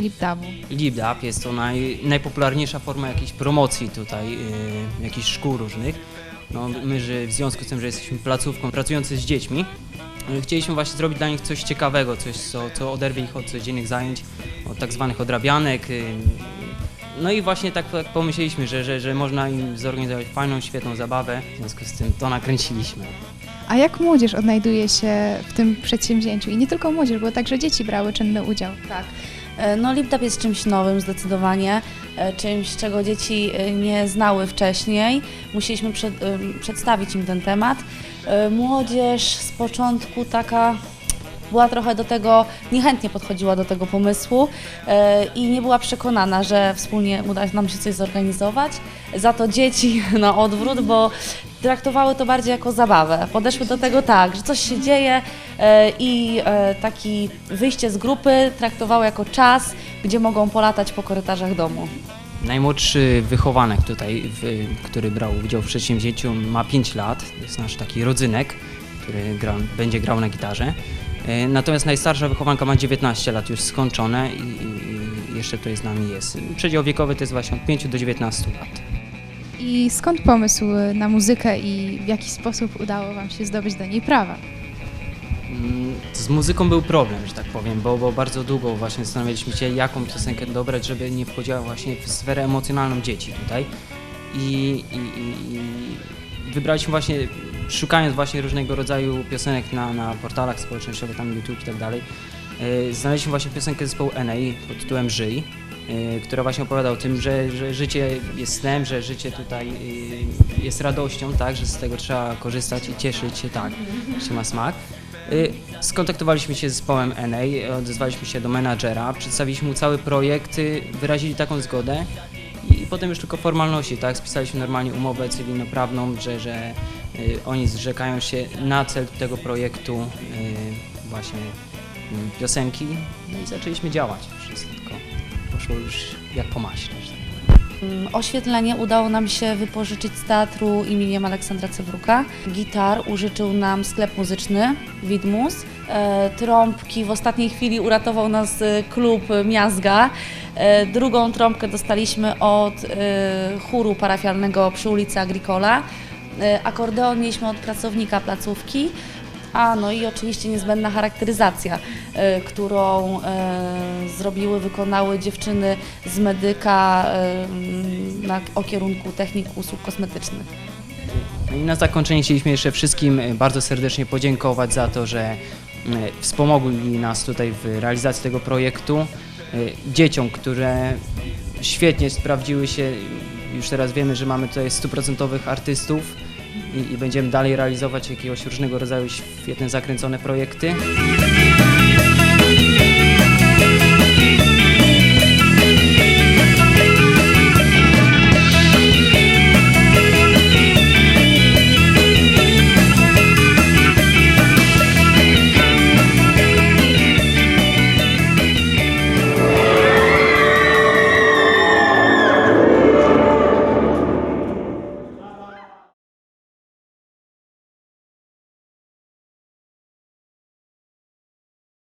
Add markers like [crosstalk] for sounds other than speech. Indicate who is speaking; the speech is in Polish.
Speaker 1: lip-dubu?
Speaker 2: LipDub jest to naj, najpopularniejsza forma jakiejś promocji tutaj, yy, jakichś szkół różnych. No, my, że w związku z tym, że jesteśmy placówką pracujący z dziećmi, yy, chcieliśmy właśnie zrobić dla nich coś ciekawego, coś, co, co oderwie ich od codziennych zajęć, od tak zwanych odrabianek. Yy, no i właśnie tak, tak pomyśleliśmy, że, że, że można im zorganizować fajną, świetną zabawę, w związku z tym to nakręciliśmy.
Speaker 1: A jak młodzież odnajduje się w tym przedsięwzięciu? I nie tylko młodzież, bo także dzieci brały czynny udział.
Speaker 3: Tak. E, No LipDub jest czymś nowym zdecydowanie, e, czymś, czego dzieci e, nie znały wcześniej. Musieliśmy przed, przedstawić im ten temat. Młodzież z początku taka była trochę do tego, niechętnie podchodziła do tego pomysłu i nie była przekonana, że wspólnie uda nam się coś zorganizować. Za to dzieci [laughs] na odwrót, bo traktowały to bardziej jako zabawę. Podeszły do tego tak, że coś się dzieje e, i e, taki wyjście z grupy traktowały jako czas, gdzie mogą polatać po korytarzach domu.
Speaker 2: Najmłodszy wychowanek tutaj, który brał udział w przedsięwzięciu, ma 5 lat. To jest nasz taki rodzynek, który gra, będzie grał na gitarze. E, Natomiast najstarsza wychowanka ma 19 lat, już skończone i, i jeszcze tutaj z nami jest. Przedział wiekowy to jest właśnie od 5 do 19 lat.
Speaker 1: I skąd pomysł na muzykę i w jaki sposób udało Wam się zdobyć do niej prawa?
Speaker 2: Mm, Z muzyką był problem, że tak powiem, bo, bo bardzo długo właśnie zastanawialiśmy się, jaką piosenkę dobrać, żeby nie wchodziła właśnie w sferę emocjonalną dzieci tutaj. I, i, i, wybraliśmy właśnie, szukając właśnie różnego rodzaju piosenek na, na portalach społecznościowych, tam YouTube i tak dalej, e, znaleźliśmy właśnie piosenkę zespołu NA pod tytułem Żyj, e, która właśnie opowiada o tym, że, że życie jest snem, że życie tutaj e, jest radością, tak, że z tego trzeba korzystać i cieszyć się tak, że ma smak. Skontaktowaliśmy się z zespołem NA, odezwaliśmy się do menadżera, przedstawiliśmy mu cały projekt, y, wyrazili taką zgodę i potem już tylko formalności, tak? Spisaliśmy normalnie umowę cywilnoprawną, że, że y, oni zrzekają się na cel tego projektu y, właśnie piosenki no i zaczęliśmy działać. Wszystko poszło już jak po maśle. tak.
Speaker 3: Mm, Oświetlenie udało nam się wypożyczyć z teatru imieniem Aleksandra Cebruka. Gitar użyczył nam sklep muzyczny Widmus. E, Trąbki w ostatniej chwili uratował nas e, klub Miazga. E, Drugą trąbkę dostaliśmy od chóru parafialnego przy ulicy Agricola. Akordeon mieliśmy od pracownika placówki. A no i oczywiście niezbędna charakteryzacja, e, którą e, zrobiły, wykonały dziewczyny z medyka e, na, o kierunku technik usług kosmetycznych.
Speaker 2: I na zakończenie chcieliśmy jeszcze wszystkim bardzo serdecznie podziękować za to, że wspomogli nas tutaj w realizacji tego projektu. Dzieciom, które świetnie sprawdziły się, już teraz wiemy, że mamy tutaj stuprocentowych artystów i, i będziemy dalej realizować jakiegoś różnego rodzaju świetne, zakręcone projekty.